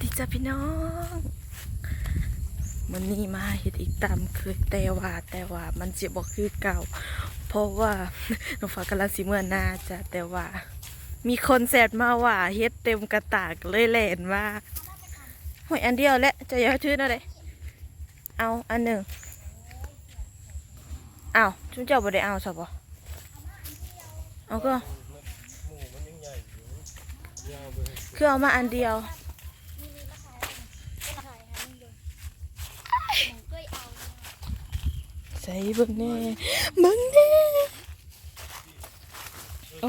ดีจ้าพี่น้องมันนี้มาเห็ดอีกตามเคยแต่ว่าแต่ว่ามันจะบอกคือเก่า เพราะว่าน้องฟ้ากำลังสิเมื่อหนาจ้ะแต่ว่า มีคนแซดมาว่าเฮ็ดเต็มกระตากเลยแหลนว่าหอยอันเดียวแหละจะยากชื่ออะไรเอาอันหนึ่งเอาชุนเจ้าบ่ได้เอาสับบ่เอาก็คือเอามาอันเดียว ส่เบิ่งแน่เบิ่งแน่โอ้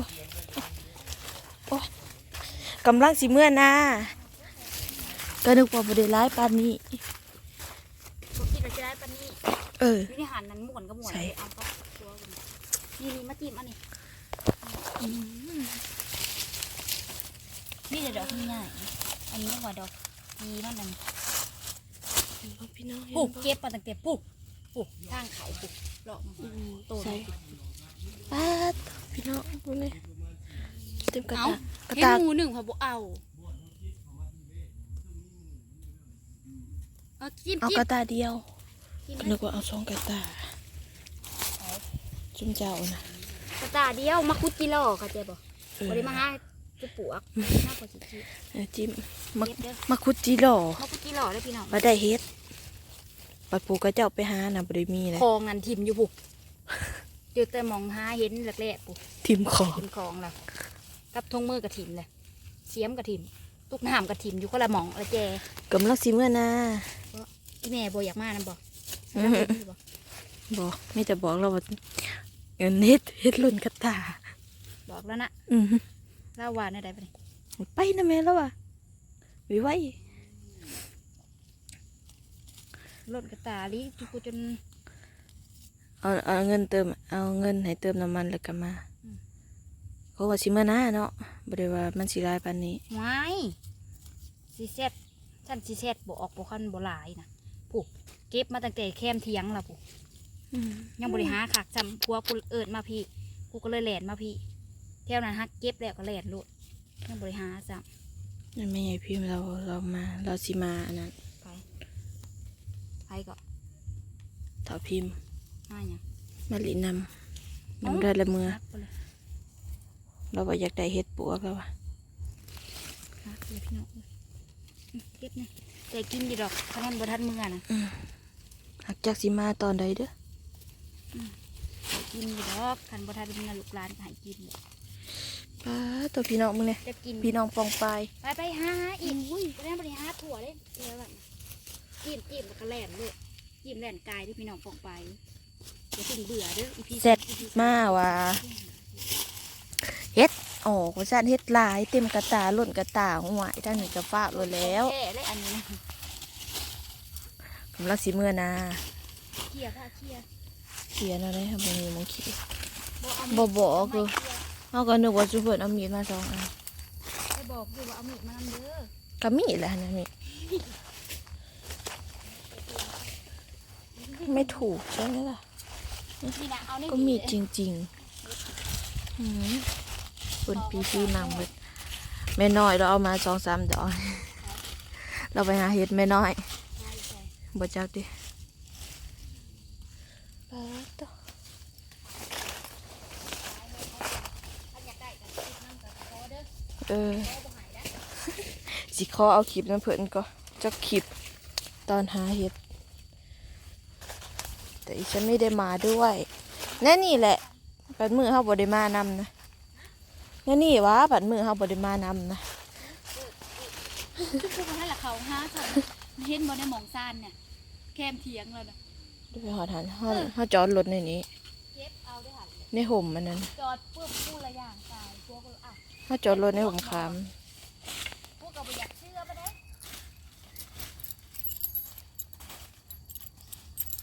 โอ้กำลังสิเมื่อนาก็นึกว่าบ่ได้ร้ายปานนี้ผมคิดว่าจะได้ปะนี่เออนี่หันนั้นหมุนก็หมุนใช่เอาก็ตัวมันนี่นี่มาจิ้มอันนี้นี่จะดอกง่ายอันนี้ว่าดอกดีมันนั่นพี่น้องปลูกเก็บมาตั้งแต่ปลูก ปลูกทางเขาปลูกเลาะโตใส่เลยปาดพี่น้องดูนี่เต็มกระเอาตากระเห็นตาหมูหนึ่งพอบ่เอาเอาจิ้มเอาจิ้กระตาเดียวจิ้มนึกว่าเอาสองกระตาจุ่มเจ้านะกระตาเดียวมาคุดจิโร่ค่ะเจ๊บอกเออวันนี้มาหาจะปลวกน้าปลวกสิจิเออจิ้มมาเก็บเด้อมาคุดจีหล่อมาคุดจิโร่ได้อพี่น้องมาได้เฮ็ด ปัดปูกระเจ้าไปหาน่ะบ่ได้มีเลยคลองนันทิมอยู่ปุ๊เจอแต่มองหาเห็นแรกๆปุ๊ทิมของทิมคลองแล้วกับทงมือกับทิมเลยเสียมกับทิมตุกน้ำกับทิมอยู่ก็ละหมองละแจกำลังสิเมื่อนาอีแม่บอยากมานั่นบอกอื้อหือบอกไม่จะบอกเราว่าเงินเฮ็ดเฮ็ดหล่นกระตา บอกแล้วนะอือหือเล่าว่าในใดไปนี่ไปนะแม่แล้วว่ะวิไว้ รถกระตาลีจุกูจนเอาเอาเงินเติมเอาเงินให้เติมน้ำมันแล้วก็มาอืมเขาว่าสิเมื่อนาเนาะบ่ได้ว่ามันสิหลายปานนี้ไม้ซีเซตฉันซีเซตบออกบอคันบหลายนะปุ๊เก็บมาตั้งแต่แคมเทียงและปุ๊อืมยังบริหารคักจำพัวกูเอิดมาพี่กูก็เลยแหลนมาพี่เท่านั้นฮักเก็บแล้วก็แหลนโลดยังบริหารจนั่นไม่ใหญ่พิมพ์เราเรามาเราสิมาอันนั้นำไปไปก็เถ้าพิมพ์มาอย่างมาลินำนำได้ละเมือฮักไปเลยเราบ่อยากได้เฮ็ดปัวกแล้วว่ะฮักไปเลยพี่น้องเลยอืมเก็บเนี่ยแต่กินดีดอกถ้ามันบ่ทันมือนะหักจากสิมาตอนใดเด้อแต่กินดีดอกคันบ่ทันมือลูกหลานก็ให้กินเลยป้าตัวพี่น้องมึงเนี่ยจะกินพี่น้องปองปลายไปไปหาอีกอุ้ยไปเล่นบริหารถั่วเลยเดี๋ยวก่อน จิ้มจิ้มแล้วก็แหลนเลยจิ้มแหลนกายที่พี่น้องฟองไปอย่าถึงเบื่อเด้ออีพีเสร็จมาว่าเฮ็ดออกว่าซั่นเฮ็ดหลายเต็มกระตาหล่นกระตาหัวท่านนี่ก็ฝากเลยแล้วแค่เลยอันนี้นะกำลังสิเมื่อนาเคลียร์ค่ะเคลียร์เขียนอะไรครับบ่มีมองขีดบ่บ่เอาบอกคือเฮาก็นึกว่าจุเพิ่นเอามีดมาสองอันไปบอกอยู่ว่าเอามีดมานำเด้อก็มีแหละนะมีด ไม่ถูกใช่ไหมล่ะนี่นะเอานี่ก็มีจริงๆอืมคนปีพี่นำเบิดแม่น้อยเราเอามาสองสามดอก เราไปหาเห็ดแม่น้อยบ่จักดิปาดต่อเออสิขอเอาคลิปนั้นเพิ่นก็จักคลิปตอนหาเห็ด แต่อีฉันไม่ได้มาด้วยแน่นี่แหละปัดมือเขาบไดิมานำนะแน่นี่วะปัดมือเขาบไดิมานำนะคือคนนั้นแหละเขาฮะค่ะเห็นบ่ได้หมองซานเนี่ยแคมเถียงแล้วนะดูไปหอทันเขาเขาจอดรถในนี้เก็บเอาได้หันในห่มมันนั้นจอดปุ๊บพูดละอย่างตายพวกก็อ้าวเขาจอดรถในห่มคาม พวกก็บ่อยากเชื่อปะเด้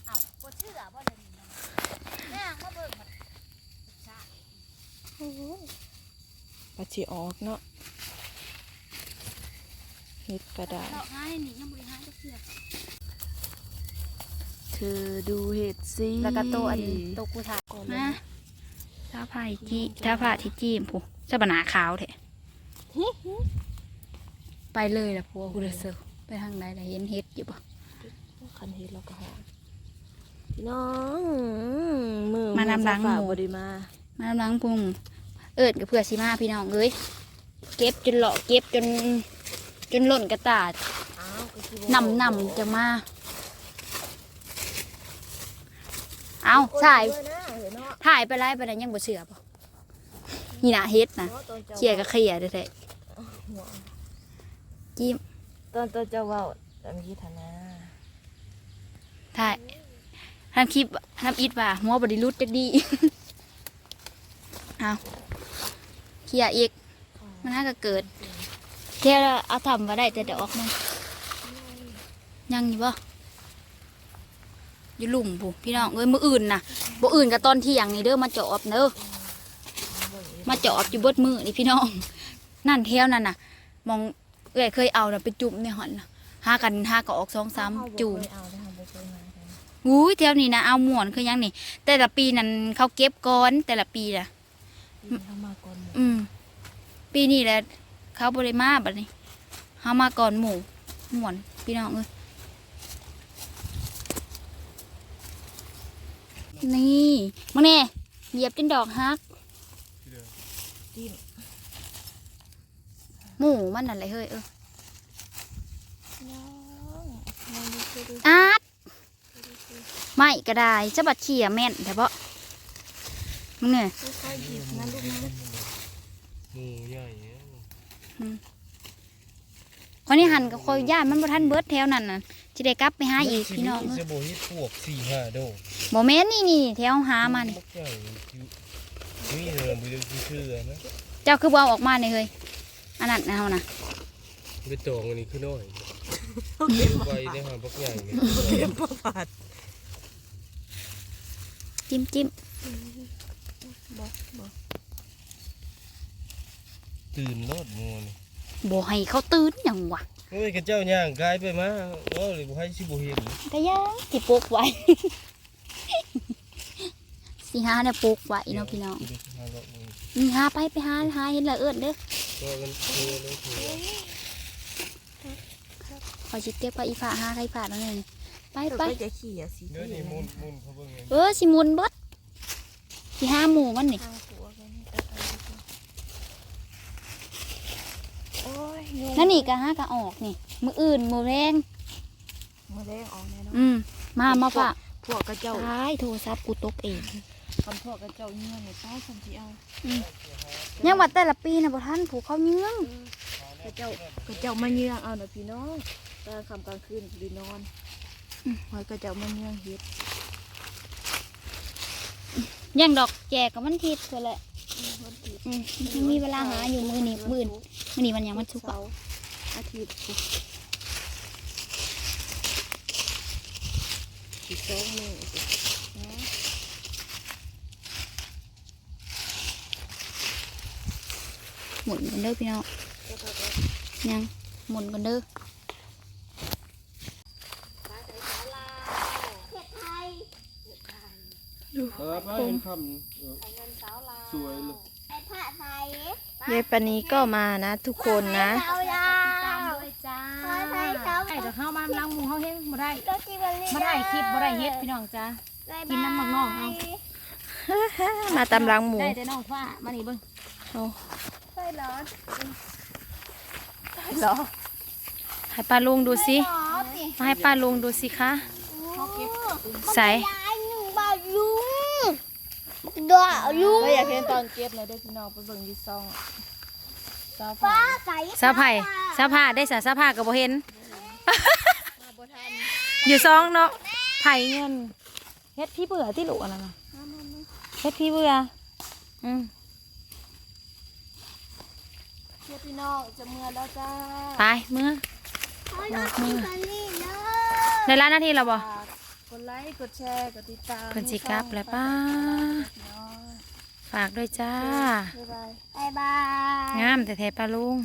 อ้าวบ่เชื่อบ่เดี๋ยวนี้นะแม่งมาเบิ่งมันชา ปัดชีออกเนาะเห็ดกระดาษเราหาให้นี่ยังบ่ได้หาจักเชื่อเธอดูเห็ดสิแล้วก็โตอันโตกูถ่ายมาถ้าผ้าจี้ถ้าผ้าที่จี้มผู้เจ้าบนาขาวแท้ไปเลยล่ะพัวกูเลยเซอไปทางไหนล่ะเห็นเฮ็ดอยู่ปะคันเฮ็ดเราก็หอมพี่น้องมือมานำล้างหฝากมูบ่ได้มา มาล้างพุง เอิดกับเพื่อสิมาพี่น้องเอ้ยเก็บจนเหลาะเก็บจน จนหล่นกระตาดอ้าวก็สิบ่นำนำจะมา เอาถ่ายด้วยนะเห็นเนาะถ่ายไปไล่ไปไหนยังบ่เชื่อปะนี่นะเฮ็ดนะเนาะตอนจ้าเคลียร์ก็เคลียร์เด้อแท้หัวจิ้มตอนตอนเจ้าเว้าตอนนี้ธนาถ่ายทำคลิปทำอิดว่าหัวบไดิรุดจักดีเอา เคลียอีก มันน่าจะเกิดเที่ยวเอาทำมาได้แต่เดี๋ยวออกมายังอยู่บ่อยู่หลุมผู้พี่น้องเอ้ยมืออื่นนะบ่อื่นกับตอนที่อย่างนี่เด้อมาจอบเด้อมาจอบอยู่เบดมือนี่พี่น้อง นั่นเที่ยวนั่นน่ะ มองเอ้ยเคยเอาน่ะไปจุ่มในหอนน่ะหากันหาก็ออกสองสามจุ่มอุ้ยเที่ยวนี้นะเอาหมวนคือยังนี่แต่ละปีนั้นเขาเก็บก้อนแต่ละปีน่ะปีเขามาก อนหมู่อืม ปีนี้แหละเขาบริมาบัดนี้เขามาก่อนหมู่หมวนพี่น้องเอ้ยนี่มึงเนี่ยเหยียบจนดอกฮักจิ้มหมูมันอะไรเฮ้ยเออน้องมองดูสิดูอาดไม่ก็ได้จะบัดเขี่ยแม่นแต่เพาะมึงเนี่ย ค่อยๆหยิบนะลูกนะหมูใหญ่เนี่ยคนนี้หันกับคอยย่านมันบ่ทันเบิดแถวนั้นน่ะจะได้กลับไปหาอีกพี่น้องจะโบฮิตพวกสี่ห้าโดบ่แม่นนี่นี่แถวหามันบักใหญ่อยู่นี่เลยมือดูชื่อนะเจ้าคือบ่เอาออกมาเลยเฮ้ยอันนั้นเอานะไปตองอันนี้ขึ้นหน่อยไวได้หาบักใหญ่เนี่ยเก็บประบาดจิ้มจิ้มบ่บ่ ตื่นรอดงูนี่บ่ให้เขาตื่นหยังวะโอ้ยกระเจ้าย่างกายไปมาว่าเลยบ่ให้สิบ่เห็นแต่ยังสิปลูกไว้สิหาเนี่ยปลูกไว้เนาะพี่น้องดูหาเลาะมือนี่หาไปไปหาหาเห็นและเอิ้นเด้อก็กันเทเลยเทขอยสิเก็บไปอีฝาหาใครฝาแล้วนี่ไปเราไปก็จะขี่อะสิเดี๋ยวนี้มุนมุนเขาเบิ่งไงเออสิหมุนเบิดสิหาหมูมันนี่ทางหัวกันนี่ตัดเอาดีกว่าโอ้ยยุง นั่นนี่ก็หากะออกนี่ มืออื่นมือแรงมาแรงออกแน่เนอนอืมมามาฝากพวกกระเจ้าตายโทรศัพท์กูตกเองคำพวกกระเจ้าเงื่อนในใต้สันที่เอายังว่าแต่ละปีนะบ่ทันผูกเขาเยื้องกระเจ้ากระเจ้ามาเยื่องเอาหน่อยพี่น้องกลางค่ำกลางคืนดีนอนหอยกระเจ้ามาเยื่องเฮ็ดยังดอกแจกกับมันทิศเพื่อแหละวันอาทิตย์อืมยังมีเวลาหาอยู่มือนี่มือ อนมือนี่มันยังมันชุกเสาอะร์อาทิตย์สิบสองมื้อสินะหมุนกันเด้อพี่น้องแล้วก็แบบยังหมุนกันเด้อเออป้าเห็นคำสวยเลย ยายปานีก็มานะทุกคนนะด้วยจ้าไอ้เดี๋ยวเข้ามาล้างมือเขาเห็นบ่ได้บ่ได้คลิปบ่ได้เฮ็ดพี่น้องจ้ากินน้ำมักน้องเอามาตำรังหมูได้แต่น้องฟ้ามานี่เบิ่งเอาเหรอให้ป้าลุงดูสิมาให้ป้าลุงดูสิคะใส่ ดอลุงก็อยากเห็นตอนเก็บเลยเด้อพี่น้องไปเบิ่งอยี่ซองซาฟ้าฟ้าใสซาไผ่ซาผ้าได้สาซาผ้ากับบ่เห็น อยู่ซองเนาะไผ่เงินเฮ็ดพี่เบื่อที่หลูอันนั้นน่ะเฮ็ดพี่เบื่ออืมเพื่อพี่น้องจะเมื่อแล้วจ้าไปเมื่อเขาดอกที่กันนี่เนอะในร้านนาทีเราบ่ กดไลค์ กดแชร์ กดติดตามเพิ่นสิกลับแล้วป้า ฝากด้วยจ้า บ๊ายบาย บ๊ายบาย งามแต่แท้ๆป้าลุง